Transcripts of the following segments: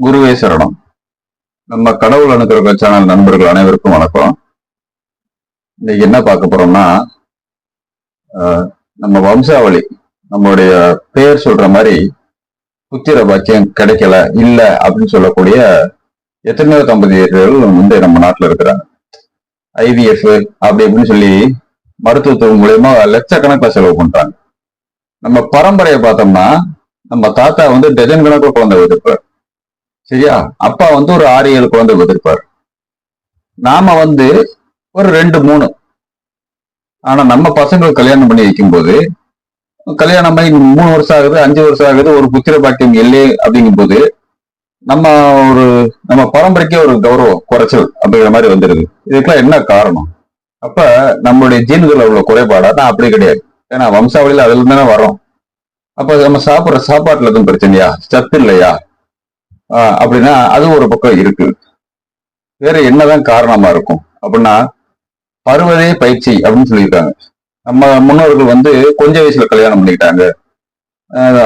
குருவே சரணம். நம்ம கடவுள் அனுக்கிற சேனல் நண்பர்கள் அனைவருக்கும் வணக்கம். இன்னைக்கு என்ன பார்க்க போறோம்னா ஆஹ், நம்ம வம்சாவளி நம்மளுடைய பேர் சொல்ற மாதிரி புத்திர பாக்கியம் கிடைக்கல இல்ல அப்படின்னு சொல்லக்கூடிய எத்தனையோ தம்பதியர்கள் வந்து நம்ம நாட்டுல இருக்கிறாங்க. ஐவிஎஃப் அப்படி இப்படின்னு சொல்லி மருத்துவத்துவம் மூலியமா லட்சக்கணக்கில் செலவு பண்றாங்க. நம்ம பரம்பரையை பார்த்தோம்னா நம்ம தாத்தா வந்து டஜன் கணக்கில் குழந்தை வச்சிருப்பார் சரியா? அப்பா வந்து ஒரு ஆறு ஏழு குழந்தை வச்சிருப்பார் நாம வந்து ஒரு ரெண்டு மூணு. ஆனா நம்ம பசங்களை கல்யாணம் பண்ணி வைக்கும்போது கல்யாணம் பண்ணி மூணு வருஷம் ஆகுது அஞ்சு வருஷம் ஆகுது ஒரு புத்திர பாக்கியம் இல்லையே அப்படிங்கும்போது நம்ம ஒரு நம்ம பரம்பரைக்கே ஒரு கௌரவம் குறைச்சல் அப்படிங்கிற மாதிரி வந்துருது. இதுக்கெல்லாம் என்ன காரணம்? அப்ப நம்மளுடைய ஜீன்கள் உள்ள குறைபாடா? நான் அப்படி கிடையாது. ஏன்னா வம்சாவளியில அதுல தானே வரோம் அப்ப நம்ம சாப்பிடுற சாப்பாட்டுல எதுவும் பிரச்சனையா? சத்து இல்லையா? அப்படின்னா அது ஒரு பக்கம் இருக்கு. வேற என்னதான் காரணமா இருக்கும்? அப்படின்னா பருவதே பயிற்சி அப்படின்னு சொல்லியிருக்காங்க. நம்ம முன்னோர்கள் வந்து கொஞ்ச வயசுல கல்யாணம் பண்ணிக்கிட்டாங்க.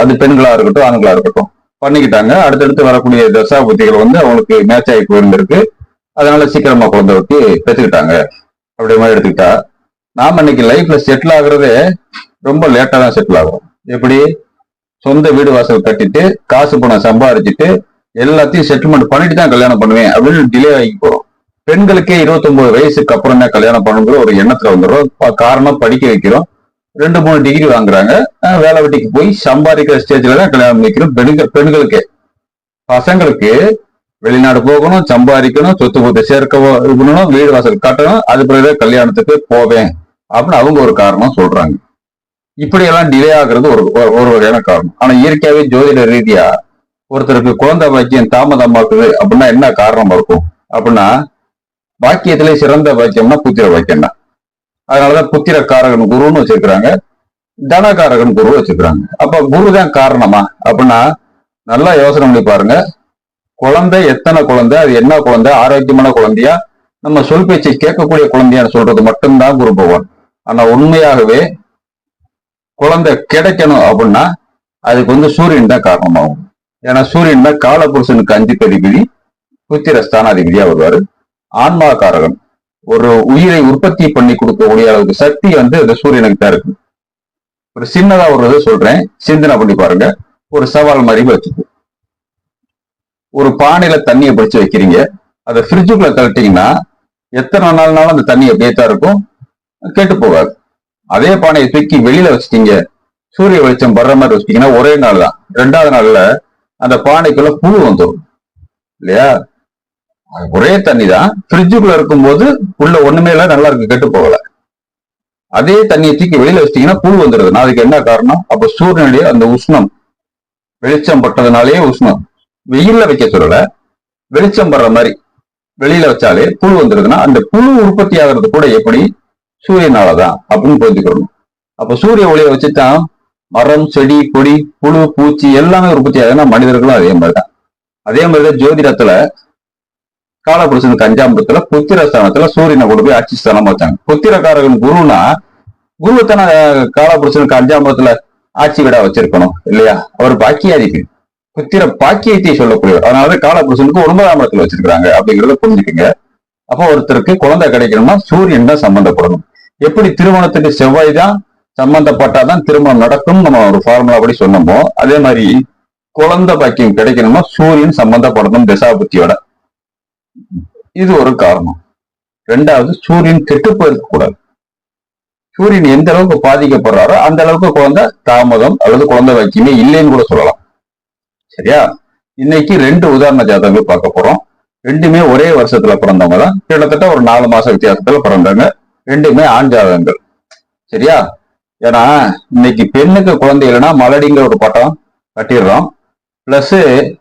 அது பெண்களா இருக்கட்டும் ஆண்களா இருக்கட்டும். பண்ணிக்கிட்டாங்க. அடுத்தடுத்து வரக்கூடிய தசாபுத்திகள் வந்து அவங்களுக்கு மேட்ச் ஆகி போயிருந்திருக்கு. அதனால சீக்கிரமா குழந்தை விட்டு பெற்றுக்கிட்டாங்க. அப்படி மாதிரி எடுத்துக்கிட்டா. நாம இன்னைக்கு லைஃப்ல செட்டில் ஆகுறதே ரொம்ப லேட்டா தான் செட்டில் ஆகும். எப்படி? சொந்த வீடு வாசல் கட்டிட்டு காசு பணம் சம்பாதிச்சுட்டு எல்லாத்தையும் செட்டில்மெண்ட் பண்ணிட்டு தான் கல்யாணம் பண்ணுவேன் அப்படின்னு டிலே ஆகி போறோம் பெண்களுக்கே 29 வயசுக்கு அப்புறம் தான் கல்யாணம் பண்ணுங்கிற ஒரு எண்ணத்துல வந்துடும் காரணம் படிக்க வைக்கிறோம். ரெண்டு மூணு டிகிரி வாங்குறாங்க. வேலை வெட்டிக்கு போய் சம்பாதிக்கிற ஸ்டேஜ்ல தான் கல்யாணம் பண்ணிக்கிறோம். பெண்கள் பெண்களுக்கே பசங்களுக்கு வெளிநாடு போகணும் சம்பாதிக்கணும் சொத்து பத்து சேர்க்க இருக்கணும் வீடு வாசல் கட்டணும் அது பிறகு கல்யாணத்துக்கு போவேன் அப்படின்னு அவங்க ஒரு காரணம் சொல்றாங்க. இப்படி எல்லாம் டிலே ஆகுறது ஒரு ஒரு- ஒரு வகையான காரணம். ஆனா இயற்கையாவே ஜோதிட ரீதியா ஒருத்தருக்கு குழந்தை வாக்கியம் தாமதமாக்குது அப்படின்னா என்ன காரணமா இருக்கும்? அப்படின்னா பாக்கியத்திலே சிறந்த வாக்கியம்னா புத்திர வாக்கியம் தான். அதனாலதான் புத்திர காரகன் குருன்னு வச்சிருக்கிறாங்க. தனகாரகன் குரு வச்சிருக்கிறாங்க. அப்ப குரு தான் காரணமா? அப்படின்னா நல்லா யோசனை பண்ணி பாருங்க. குழந்தை எத்தனை குழந்தை? அது என்ன குழந்தை? ஆரோக்கியமான குழந்தையா? நம்ம சொல் பேச்சை கேட்கக்கூடிய குழந்தையான்னு சொல்றது மட்டும்தான் குரு பகவான். ஆனா உண்மையாகவே குழந்தை கிடைக்கணும் அப்படின்னா அதுக்கு வந்து சூரியன் தான் காரணமாகும். ஏன்னா சூரியன் தான் காலபுருஷனுக்கு அஞ்சு அதிபதி புத்திர ஸ்தானாதிபதியா வருவாரு. ஆன்மாகாரகன் ஒரு உயிரை உற்பத்தி பண்ணி கொடுக்கக்கூடிய அளவுக்கு சக்தி வந்து இந்த சூரியனுக்கு தான் இருக்கு. ஒரு சின்னதா ஒரு இது சொல்றேன். சிந்தனை பண்ணி பாருங்க. ஒரு சவால் மாதிரி வச்சுக்கு. ஒரு பானையில தண்ணியை பிடிச்சு வைக்கிறீங்க. அதை ஃப்ரிட்ஜுக்குள்ள தள்ளிட்டீங்கன்னா எத்தனை நாள்னாலும் அந்த தண்ணி அப்படியே தான் இருக்கும். கெட்டு போகாது. அதே பானையை தூக்கி வெளியில வச்சுட்டீங்க. சூரிய வெளிச்சம் படுற மாதிரி வச்சுட்டீங்கன்னா ஒரே நாள் தான் ரெண்டாவது நாள்ல அந்த பானைக்குள்ள புழு வந்துடும் இல்லையா? ஒரே தண்ணி தான் ஃப்ரிட்ஜுக்குள்ள இருக்கும்போது உள்ள ஒண்ணுமே இல்லை நல்லா இருக்கு கெட்டு போகல. அதே தண்ணியை தூக்கி வெளியில வச்சிட்டீங்கன்னா புழு வந்துடுது அதுக்கு என்ன காரணம்? அப்ப சூரியனுடைய அந்த உஷ்ணம் வெளிச்சம் பட்டதுனாலேயே உஷ்ணம். வெயில்ல வைக்க சொல்லல. வெளிச்சம் படுற மாதிரி வெளியில வச்சாலே புழு வந்துருதுன்னா அந்த புழு உற்பத்தி ஆகிறது கூட எப்படி? சூரியனாலதான் அப்படின்னு புரிஞ்சுக்கணும். அப்ப சூரிய ஒளியை வச்சுட்டான் மரம் செடி கொடி புழு பூச்சி எல்லாமே உற்பத்தி ஆகுதுன்னா மனிதர்களும் அதே மாதிரிதான் அதே மாதிரிதான் ஜோதிடத்துல காலபுருஷன் கஞ்சாமிரத்துல புத்திரஸ்தானத்துல சூரியனை கொண்டு போய் ஆட்சி ஸ்தானமா வச்சாங்க. புத்திரக்காரகன் குருனா குருவத்தன காலபுருஷனுக்கு கஞ்சாமிரத்துல ஆட்சி விடா வச்சிருக்கணும் இல்லையா? அவர் பாக்கியாதிக்கு புத்திர பாக்கியத்தை சொல்லக்கூடியவர். அதனால காலபுருஷனுக்கு ஒன்பதாம் இடத்துல வச்சிருக்காங்க அப்படிங்கறத புரிஞ்சுக்கங்க. அப்போ ஒருத்தருக்கு குழந்தை கிடைக்கணும்னா சூரியன் தான் சம்பந்தப்படணும். எப்படி திருமணத்துக்கு செவ்வாய் தான் சம்பந்தப்பட்டாதான் திருமணம் நடக்கும் நம்ம ஒரு ஃபார்முலா படி சொன்னோமோ அதே மாதிரி குழந்தை பாக்கியம் கிடைக்கணும்னா சூரியன் சம்பந்தப்படணும் திசாபுத்தியோட. இது ஒரு காரணம். ரெண்டாவது சூரியன் கெட்டு போயிருக்க கூடாது. சூரியன் எந்த அளவுக்கு பாதிக்கப்படுறாரோ அந்த அளவுக்கு குழந்தை தாமதம் அல்லது குழந்தை பாக்கியமே இல்லைன்னு கூட சொல்லலாம். சரியா? இன்னைக்கு ரெண்டு உதாரண ஜாதகங்கள் பார்க்க போறோம். ரெண்டுமே ஒரே வருஷத்துல பிறந்தவங்க தான் கிட்டத்தட்ட ஒரு நாலு மாச வித்தியாசத்துல பிறந்தாங்க ரெண்டுமே ஆண் ஜாதகங்கள். சரியா? ஏன்னா இன்னைக்கு பெண்ணுக்கு குழந்தை இல்லைன்னா மலடிங்கிற ஒரு பட்டம் கட்டிடுறோம். பிளஸ்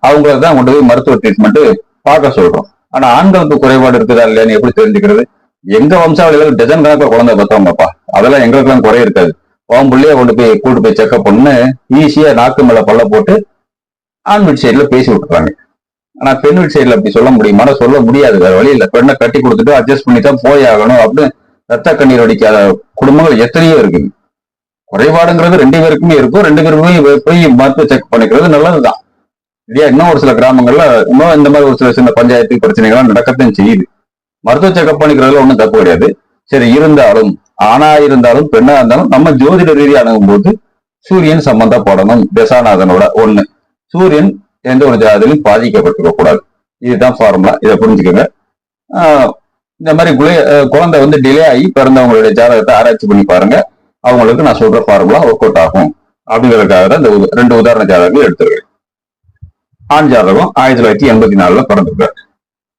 அவங்கள தான் கொண்டு போய் மருத்துவ ட்ரீட்மெண்ட் பார்க்க சொல்றோம். ஆனா ஆண்களுக்கு குறைபாடு இருக்குதா இல்லையான்னு எப்படி தெரிஞ்சுக்கிறது? எங்க வம்சாவளியில டஜன் கணக்கில் குழந்தை பார்த்தவங்கப்பா அதெல்லாம் எங்களுக்கெல்லாம் குறை இருக்காது. உன் பிள்ளைய கொண்டு போய் கூட்டு போய் செக்அப் பண்ணு ஈஸியா நாக்கு மேல பல்ல போட்டு ஆண் வீட்டு சைட்ல பேசி விட்டுறாங்க. ஆனா பெண் வீட்டு சைட்ல அப்படி சொல்ல முடியுமா? சொல்ல முடியாது. வேற வழி இல்ல. பெண்ணை கட்டி கொடுத்துட்டு அட்ஜஸ்ட் பண்ணி தான் போய் ஆகணும் அப்படின்னு ரத்த கண்ணீர் அடிக்காத குடும்பங்கள் எத்தனையோ இருக்குது. குறைபாடுங்கிறது ரெண்டு பேருக்குமே இருக்கும். ரெண்டு பேருக்குமே போய் மருத்துவ செக் பண்ணிக்கிறது நல்லதுதான். இல்லையா? இன்னும் ஒரு சில கிராமங்கள்ல இன்னும் இந்த மாதிரி ஒரு சில சின்ன பஞ்சாயத்து பிரச்சனைகள்லாம் நடக்கத்தான் செய்யுது. மருத்துவ செக்கப் பண்ணிக்கிறதுல ஒன்றும் தப்பு கிடையாது. சரி இருந்தாலும் ஆணா இருந்தாலும் பெண்ணா இருந்தாலும் நம்ம ஜோதிட ரீதியா அணுகும்போது சூரியன் சம்பந்தப்படணும் தசாநாதனோட ஒண்ணு. சூரியன் எந்த ஒரு ஜாதிலையும் பாதிக்கப்பட்டிருக்க கூடாது. இதுதான் ஃபார்முலா இதை புரிஞ்சுக்கோங்க. இந்த மாதிரி குழந்தை வந்து டிலே ஆகி பிறந்தவங்களுடைய ஜாதகத்தை ஆராய்ச்சி பண்ணி பாருங்க. அவங்களுக்கு நான் சொல்ற ஃபார்முலா ஒர்க் அவுட் ஆகும். அப்படிங்கிறதுக்காக தான் இந்த ரெண்டு உதாரண ஜாதகங்கள் எடுத்திருக்கேன். ஆண் ஜாதகம் ஆயிரத்தி தொள்ளாயிரத்தி எண்பத்தி நாலுல பிறந்திருக்காரு.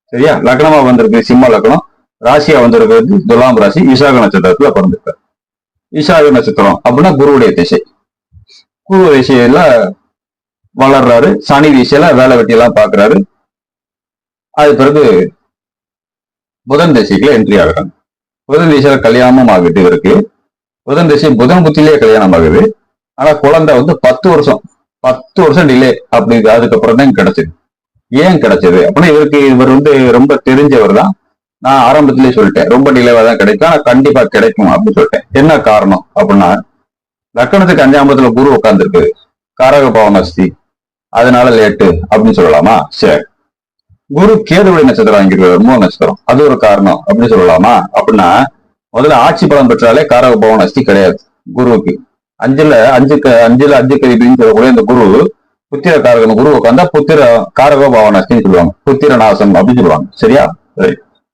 சரியா? லக்னமா வந்திருக்கு சிம்ம லக்னம். ராசியா வந்திருக்கிறது துலாம் ராசி விசாக நட்சத்திரத்துல பிறந்திருக்காரு. விசாக நட்சத்திரம் அப்படின்னா குருவுடைய திசை. குரு திசையில வளர்றாரு. சனி திசையில வேலை வெட்டி எல்லாம் பாக்குறாரு. அது பிறகு புதன் திசைக்குள்ள என்ட்ரி ஆகுறாங்க. புதன் திசையில கல்யாணமும் ஆகிட்டு இருக்கு. புதன் திசை புதன் புத்திலேயே கல்யாணம் ஆகுது ஆனா குழந்தை வந்து பத்து வருஷம் பத்து வருஷம் டிலே அப்படி அதுக்கப்புறம் தான் கிடைச்சது. ஏன் கிடைச்சது? அப்படின்னா இவருக்கு இவர் வந்து ரொம்ப தெரிஞ்சவர் தான். நான் ஆரம்பத்திலேயே சொல்லிட்டேன் ரொம்ப டிலேவா தான் கிடைக்கும். ஆனா கண்டிப்பா கிடைக்கும் அப்படின்னு சொல்லிட்டேன். என்ன காரணம் அப்படின்னா லக்கணத்துக்கு அஞ்சாம்பத்துல குரு உட்கார்ந்துருக்கு. காரக பவனஸ்தி அதனால லேட்டு அப்படின்னு சொல்லலாமா? சரி. குரு கேதுவடி நட்சத்திரம் வாங்கிட்டு மூணு நட்சத்திரம். அது ஒரு காரணம் அப்படின்னு சொல்லலாமா? அப்படின்னா முதல்ல ஆட்சி பலம் பெற்றாலே காரக பவனஸ்தி கிடையாது. குருவுக்கு. அஞ்சுல அஞ்சு அஞ்சுல அஞ்சு கதிபின்னு சொல்லக்கூடிய இந்த குரு புத்திர காரகன் குரு உட்காந்தா புத்திர காரக பவனஸ்தின்னு சொல்லுவாங்க. புத்திர நாசம் அப்படின்னு சொல்லுவாங்க. சரியா?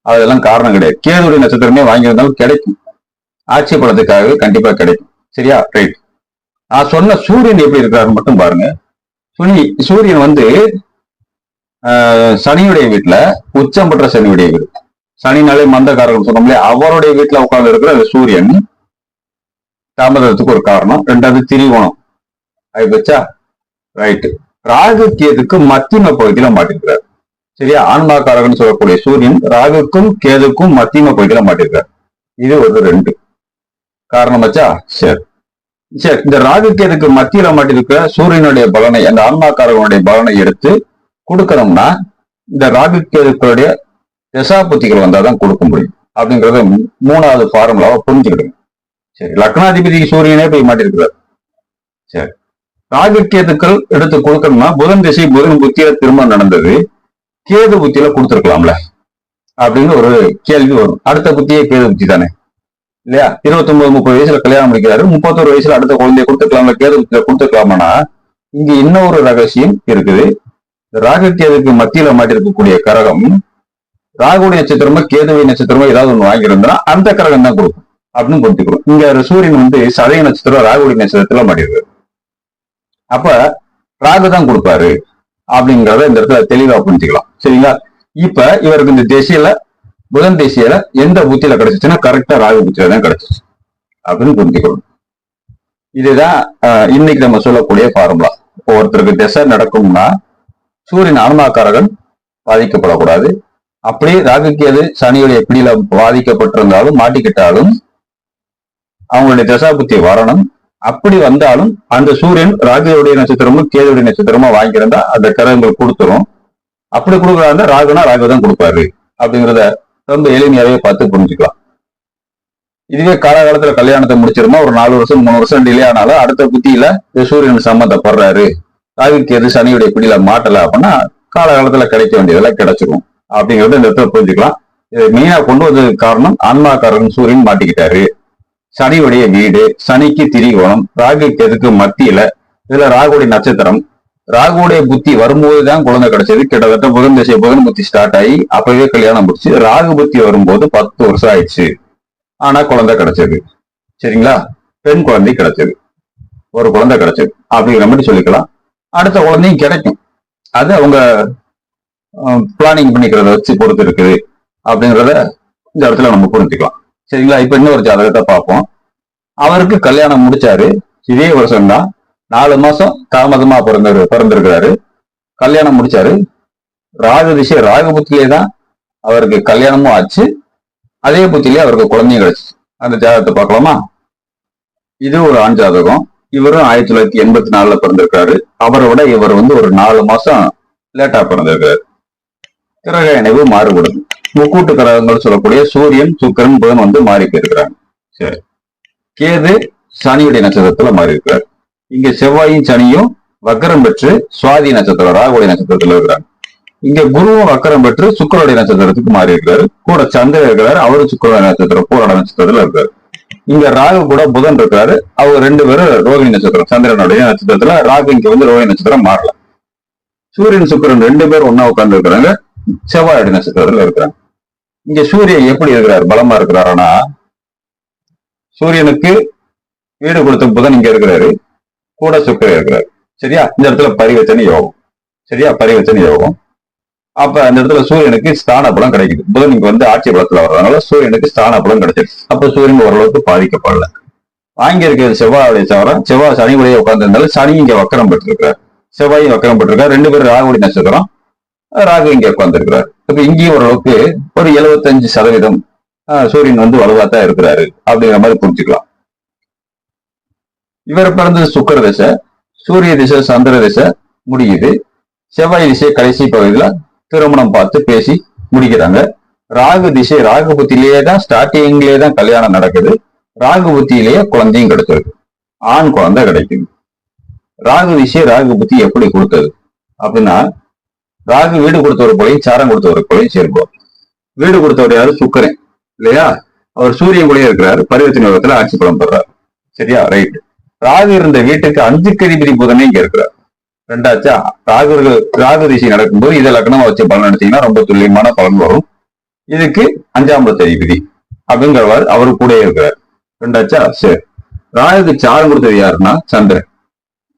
அதெல்லாம் காரணம் கிடையாது. கேதுடைய நட்சத்திரமே வாங்கியிருந்தாலும் கிடைக்கும். ஆட்சி பலத்துக்காக கண்டிப்பா கிடைக்கும். சரியா? ரைட் நான் சொன்ன சூரியன் எப்படி இருக்காருன்னு மட்டும் பாருங்க. சுனி சூரியன் வந்து ஆஹ், சனியுடைய வீட்டுல உச்சம் பெற்ற சனியுடைய வீடு. சனினாலே மந்தகாரகம் சொன்னோம் அவருடைய வீட்டுல உட்கார்ந்து இருக்கிற அந்த சூரியன் தாமதத்துக்கு ஒரு காரணம். ரெண்டாவது திரிகோணம். ஆயிப்போச்சா ரைட்டு ராகுக்கேதுக்கு மத்திம பகுதியில மாட்டிருக்கிறார். சரியா? ஆன்மாக்காரகன் சொல்லக்கூடிய சூரியன் ராகுக்கும் கேதுக்கும் மத்தியம பகுதியில மாட்டிருக்கார் இது ஒரு ரெண்டு. காரணம் வச்சா சரி. சரி இந்த ராகுக்கேதுக்கு மத்தியில மாட்டிருக்கிற சூரியனுடைய பலனை அந்த ஆன்மாக்காரகனுடைய பலனை எடுத்து கொடுக்கணும்னா இந்த ராகு கேதுக்களுடைய தசாபுத்திகள் வந்தாதான் கொடுக்க முடியும். அப்படிங்கறத மூணாவது ஃபார்முலாவை புரிஞ்சுக்கிடுங்க. சரி லக்னாதிபதி சூரியனே போய் மாட்டிருக்கிறார். சரி. ராகு கேதுக்கள் எடுத்து கொடுக்கணும்னா புதன் திசை புதன் புத்தியில திரும்ப நடந்தது. கேது புத்தியில கொடுத்துருக்கலாம்ல. அப்படின்னு ஒரு கேள்வி வரும். அடுத்த புத்தியே கேது புத்தி தானே. இல்லையா? இருபத்தி ஒன்பது முப்பது வயசுல கல்யாணம் முடிக்கிறாரு. முப்பத்தொரு வயசுல அடுத்த குழந்தைய கொடுத்துக்கலாம்ல கேது புத்தியில கொடுத்துக்கலாமானா இங்க இன்னொரு ரகசியம் இருக்குது. ராகு கேதுக்கு மத்தியில மாட்டிருக்கக்கூடிய கரகம் ராகுடைய நட்சத்திரமோ கேதுவை நட்சத்திரமோ ஏதாவது ஒண்ணு வாங்கியிருந்தா அந்த கிரகம் தான் கொடுக்கும். அப்படின்னு புரிஞ்சுக்கணும் இங்க சூரியன் வந்து சதய நட்சத்திரம் ராகுடி நட்சத்திரத்துல மாட்டிருக்கு அப்ப ராகு தான் கொடுப்பாரு அப்படிங்கிறத இந்த இடத்துல தெளிவா புரிஞ்சுக்கலாம். சரிங்களா? இப்ப இவருக்கு இந்த திசையில புதன் திசையில எந்த புத்தியில கிடைச்சிச்சுன்னா கரெக்டா ராகு புத்தியில தான் கிடைச்சிச்சு. அப்படின்னு புரிஞ்சுக்கணும். இதுதான் ஆஹ், இன்னைக்கு நம்ம சொல்லக்கூடிய ஃபார்முலா ஒருத்தருக்கு திசை நடக்கும்னா சூரியன் ஆன்மாக்காரகன் பாதிக்கப்படக்கூடாது. அப்படியே ராகுக்கேது சனியுடைய பிடியில பாதிக்கப்பட்டிருந்தாலும் மாட்டிக்கிட்டாலும் அவங்களுடைய தசாபுத்தி வரணும். அப்படி வந்தாலும் அந்த சூரியன் ராகுடைய நட்சத்திரமும் கேதுடைய நட்சத்திரமும் வாங்கியிருந்தா அந்த கிரகங்கள் கொடுத்துரும். அப்படி கொடுக்குறாங்க ராகுனா ராகு தான் கொடுப்பாரு. அப்படிங்கிறத ரொம்ப எளிமையாவே பார்த்து புரிஞ்சுக்கலாம். இதுவே காலகாலத்துல கல்யாணத்தை முடிச்சிருமா ஒரு நாலு வருஷம் மூணு வருஷம் டிலே ஆனாலும் அடுத்த புத்தியில இந்த சூரியன் சம்மந்தப்படுறாரு. ராகுக்கு எது சனியுடைய பிடியில மாட்டல அப்படின்னா காலகாலத்துல கிடைக்க வேண்டியதெல்லாம் கிடைச்சிரும். அப்படிங்கறத இந்த இடத்துல புரிஞ்சுக்கலாம். மெயினா கொண்டு வந்ததுக்கு காரணம் ஆன்மாக்காரன் சூரியன் மாட்டிக்கிட்டாரு. சனியுடைய வீடு சனிக்கு திரிகோணம் ராகு கெதுக்கு மத்தியில இதுல ராகுடைய நட்சத்திரம். ராகுடைய புத்தி வரும்போது தான் குழந்தை கிடைச்சது. கிட்டத்தட்ட புகன் திசை புகன் புத்தி ஸ்டார்ட் ஆகி அப்பவே கல்யாணம் முடிச்சு ராகு புத்தி வரும்போது பத்து வருஷம் ஆயிடுச்சு. ஆனா குழந்தை கிடைச்சது. சரிங்களா? பெண் குழந்தை கிடைச்சது. ஒரு குழந்தை கிடைச்சது. அப்படிங்கிற மாதிரி சொல்லிக்கலாம். அடுத்த குழந்தையும் கிடைக்கும். அது அவங்க பிளானிங் பண்ணிக்கிறத வச்சு பொறுத்து இருக்குது அப்படிங்கிறத இந்த இடத்துல நம்ம புரிஞ்சுக்கலாம். சரிங்களா? இப்ப இன்னொரு ஜாதகத்தை பார்ப்போம். அவருக்கு கல்யாணம் முடிச்சாரு. இதே வருஷம்தான் நாலு மாசம் தாமதமா பிறந்த பிறந்திருக்கிறாரு. கல்யாணம் முடிச்சாரு. ராகு திசை ராகு புத்திலே தான் அவருக்கு கல்யாணமும் ஆச்சு. அதே புத்திலே அவருக்கு குழந்தையும் கிடைச்சு. அந்த ஜாதகத்தை பார்க்கலாமா? இது ஒரு ஆண் ஜாதகம். இவரும் ஆயிரத்தி தொள்ளாயிரத்தி எண்பத்தி நாலுல பிறந்திருக்காரு அவரை விட இவர் வந்து ஒரு நாலு மாசம் லேட்டா பிறந்திருக்காரு கிரக இணைவு மாறுபடும். முக்கூட்டு கிரகங்கள் சொல்லக்கூடிய சூரியன் சுக்கிரன் புதன் வந்து மாறி போயிருக்கிறாங்க. சரி. கேது சனியுடைய நட்சத்திரத்துல மாறி இருக்கிறார். இங்க செவ்வாயும் சனியும் வக்கரம் பெற்று சுவாதி நட்சத்திரம் ராகுடைய நட்சத்திரத்துல இருக்கிறாங்க. இங்க குருவும் வக்கரம் பெற்று சுக்கரனுடைய நட்சத்திரத்துக்கு மாறி இருக்கிறாரு. கூட சந்திரன் இருக்கிறாரு. அவரு சுக்கரனுடைய நட்சத்திரம் பூரண நட்சத்திரத்துல இருக்காரு. இங்க ராகு கூட புதன் இருக்கிறாரு. அவர் ரெண்டு பேரும் ரோகிணி நட்சத்திரம் சந்திரனுடைய நட்சத்திரத்துல ராகு இங்க வந்து ரோகிணி நட்சத்திரம் மாறல. சூரியன் சுக்கரன் ரெண்டு பேரும் ஒன்னா உட்கார்ந்து இருக்கிறாங்க. செவ்வாயுடைய நட்சத்திரத்துல இருக்கிறாங்க. இங்க சூரியன் எப்படி இருக்கிறார்? பலமா இருக்கிறாருன்னா சூரியனுக்கு வீடு கொடுத்த புதன் இங்க இருக்கிறாரு. கூட சுக்கரன் இருக்கிறாரு. சரியா? இந்த இடத்துல பரிவர்த்தனை யோகம். சரியா? பரிவர்த்தனை யோகம். அப்ப அந்த இடத்துல சூரியனுக்கு ஸ்தான பலம் கிடைக்குது. புதன் இங்க வந்து ஆட்சி பலத்துல வர்றதுனால சூரியனுக்கு ஸ்தான பலம் கிடைச்சிருச்சு. அப்ப சூரியன் ஓரளவுக்கு பாதிக்கப்படல. வாங்கி இருக்கிறது செவ்வாயுடைய சவரம். செவ்வாய் சனி உடைய உட்கார்ந்திருந்தாலும் சனி இங்க வக்கரம் பெற்றிருக்கிறார். செவ்வாயும் வக்கரம் பெற்றிருக்காரு ரெண்டு பேரும் ராகுடி நட்சத்திரம் ராகு இங்க உட்கார்ந்துருக்கிறார். அப்ப இங்கேயும் ஓரளவுக்கு ஒரு எழுபத்தஞ்சு சதவீதம் சூரியன் வந்து வலுவாத்தான் இருக்கிறாரு அப்படிங்கிற மாதிரி புரிஞ்சுக்கலாம். இவர் பிறந்தது சுக்கர திசை சூரிய திசை சந்திர திசை முடியுது. செவ்வாய் திசை கடைசி பகுதியில திருமணம் பார்த்து பேசி முடிக்கிறாங்க. ராகு திசை ராகு புத்திலேயே தான் ஸ்டார்டிங்லேயே தான் கல்யாணம் நடக்குது. ராகு புத்தியிலேயே குழந்தையும் கிடைச்சிருக்கு. ஆண் குழந்தை கிடைக்குது. ராகு திசை ராகு புத்தி எப்படி கொடுத்தது அப்படின்னா ராகு வீடு கொடுத்தவர் போலையும் சாரம் கொடுத்தவர் போலையும் சேர்ப்போம். வீடு கொடுத்தவர் யாரு? சுக்கரன். இல்லையா? அவர் சூரியன் கூடயே இருக்கிறாரு. பரிவர்த்தனை யோகத்துல ஆட்சி பலம் பெறார். சரியா? ரைட் ராகு இருந்த வீட்டுக்கு அஞ்சு கதிபதி புதனே இங்க இருக்கிறார். ரெண்டாச்சா? ராகு ராகு திசை நடக்கும்போது இதை லக்னமா வச்சு பலன் எடுத்தீங்கன்னா ரொம்ப துல்லியமான பலன் வரும். இதுக்கு அஞ்சாம் அதிபதி அப்படிங்கிறவர் அவரு கூட இருக்கிறார். ரெண்டாச்சா? சரி. ராகுக்கு சாரம் கொடுத்தது யாருன்னா? சந்திரன்.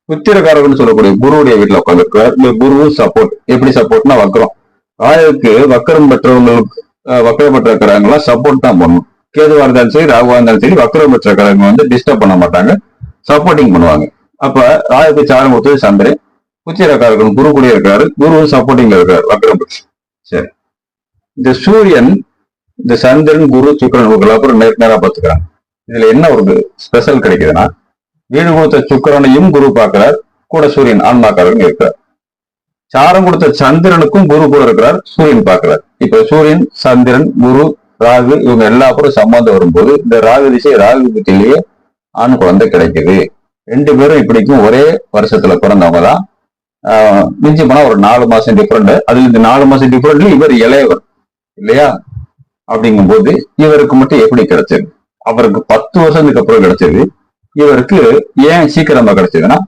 புத்திரக்காரகன்னு சொல்லக்கூடிய குருவுடைய வீட்டுல உட்காந்துருக்காரு இந்த குருவும் சப்போர்ட் எப்படி சப்போர்ட்னா வக்கரம். ராகுக்கு வக்கரம் பெற்றவங்களுக்கு வக்கரம் பெற்ற பெற்றிருக்கிறாங்களா சப்போர்ட் தான் பண்ணணும். கேதுவா இருந்தாலும் சரி ராகுவா இருந்தாலும் சரி வக்கரம் பெற்றிருக்கிறவங்க வந்து டிஸ்டர்ப் பண்ண மாட்டாங்க. சப்போர்ட்டிங் பண்ணுவாங்க. அப்ப ராகுக்கு சாரம் கொடுத்தது சந்திரன். புத்திரக்காரகன் குரு கூட இருக்காரு. குருவும் சப்போர்ட்டிங்ல இருக்காரு வக்கரம் பெற்று. சரி. இந்த சூரியன் இந்த சந்திரன் குரு சுக்கரன் இவங்களை அப்புறம் நேர் நேரா பார்த்துக்கிறாங்க. இதுல என்ன ஒரு ஸ்பெஷல் கிடைக்குதுன்னா வீடு கொடுத்த சுக்கிரனையும் குரு பார்க்கிறார். கூட சூரியன் ஆன்மாக்காரன் இருக்கிறார். சாரம் கொடுத்த சந்திரனுக்கும் குரு கூட இருக்கிறார். சூரியன் பார்க்கிறார். இப்ப சூரியன் சந்திரன் குரு ராகு இவங்க எல்லா அப்புறம் சம்பந்தம் வரும்போது இந்த ராகு திசை ராகு புத்திலேயே ஆண் குழந்தை கிடைக்குது. ரெண்டு பேரும் இப்படிக்கும் ஒரே வருஷத்துல பிறந்தவங்க தான் ஆஹ் மிஞ்சி போனா ஒரு நாலு மாசம் டிஃப்ரெண்ட் அதுல இந்த நாலு மாசம் டிஃப்ரெண்ட்ல இவர் இளையவர். இல்லையா? அப்படிங்கும் போது இவருக்கு மட்டும் எப்படி கிடைச்சது அவருக்கு பத்து வருஷத்துக்கு அப்புறம் கிடைச்சது இவருக்கு ஏன் சீக்கிரமா கிடைச்சதுன்னா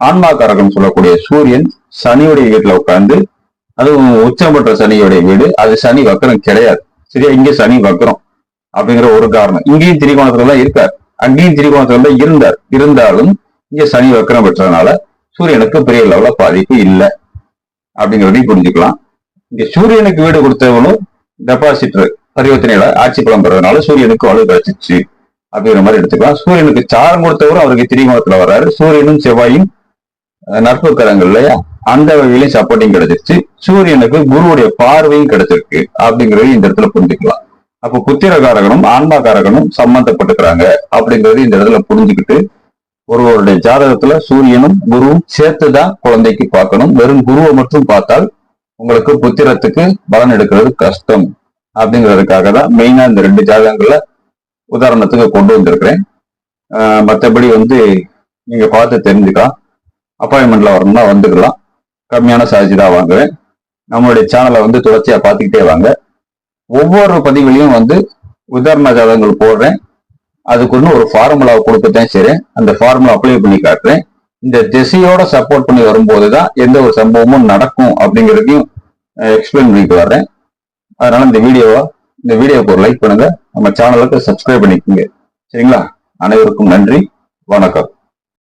ஆன்மாக்காரகம் சொல்லக்கூடிய சூரியன் சனியுடைய வீட்டுல உட்கார்ந்து அதுவும் உச்சம் பெற்ற சனியுடைய வீடு அது சனி வக்கரம் கிடையாது. சரியா? இங்க சனி வக்கரம் அப்படிங்கிற ஒரு காரணம். இங்கேயும் திரிகோணத்துல தான் இருக்கார். அங்கேயும் திரிகோணத்துல தான் இருந்தார். இருந்தாலும் இங்க சனி வக்கரம் பெற்றதுனால சூரியனுக்கு பெரிய லெவல பாதிப்பு இல்லை. அப்படிங்கிறதையும் புரிஞ்சுக்கலாம். இங்க சூரியனுக்கு வீடு கொடுத்தவனும் டெபாசிட்டர் பரிவர்த்தனையில ஆட்சி பலம் பெறதுனால சூரியனுக்கு வலு கிடைச்சிச்சு. அப்படிங்கிற மாதிரி எடுத்துக்கலாம். சூரியனுக்கு சாரம் கொடுத்தவரும் அவருக்கு திரிகோணத்துல வர்றாரு. சூரியனும் செவ்வாயும் நட்பு கரங்கள் இல்லையா? அந்த வகையிலையும் சப்போர்ட்டிங் கிடைச்சிருச்சு. சூரியனுக்கு குருவுடைய பார்வையும் கிடைச்சிருக்கு அப்படிங்கறது இந்த இடத்துல புரிஞ்சுக்கலாம். அப்போ புத்திரகாரகனும் ஆன்மாகாரகனும் சம்பந்தப்பட்டுக்கிறாங்க அப்படிங்கறது இந்த இடத்துல புரிஞ்சுக்கிட்டு ஒருவருடைய ஜாதகத்துல சூரியனும் குருவும் சேர்த்துதான் குழந்தைக்கு பார்க்கணும். வெறும் குருவை மட்டும் பார்த்தால் உங்களுக்கு புத்திரத்துக்கு பலன் எடுக்கிறது கஷ்டம். அப்படிங்கிறதுக்காக தான் மெயினா இந்த ரெண்டு ஜாதகங்கள்ல உதாரணத்துக்கு கொண்டு வந்திருக்கிறேன். மற்றபடி வந்து நீங்கள் பார்த்து தெரிஞ்சுக்கலாம். அப்பாயின்மெண்ட்டில் வரணும்னா வந்துக்கலாம். கம்மியான சார்ஜ் தான் வாங்குவேன். நம்மளுடைய சேனலை வந்து தொடர்ச்சியாக பார்த்துக்கிட்டே வாங்க. ஒவ்வொரு பதிவுலையும் வந்து உதாரண ஜாதகங்கள் போடுறேன். அதுக்குன்னு ஒரு ஃபார்முலாவை கொடுக்கத்தான் சரி அந்த ஃபார்முலா அப்ளை பண்ணி காட்டுறேன். இந்த திசையோட சப்போர்ட் பண்ணி வரும்போது தான் எந்த ஒரு சம்பவமும் நடக்கும் அப்படிங்கிறதையும் எக்ஸ்பிளைன் பண்ணிட்டு வர்றேன். அதனால இந்த வீடியோவை இந்த வீடியோக்கு ஒரு லைக் பண்ணுங்க. நம்ம சேனலுக்கு சப்ஸ்கிரைப் பண்ணிக்கோங்க. சரிங்களா? அனைவருக்கும் நன்றி. வணக்கம்.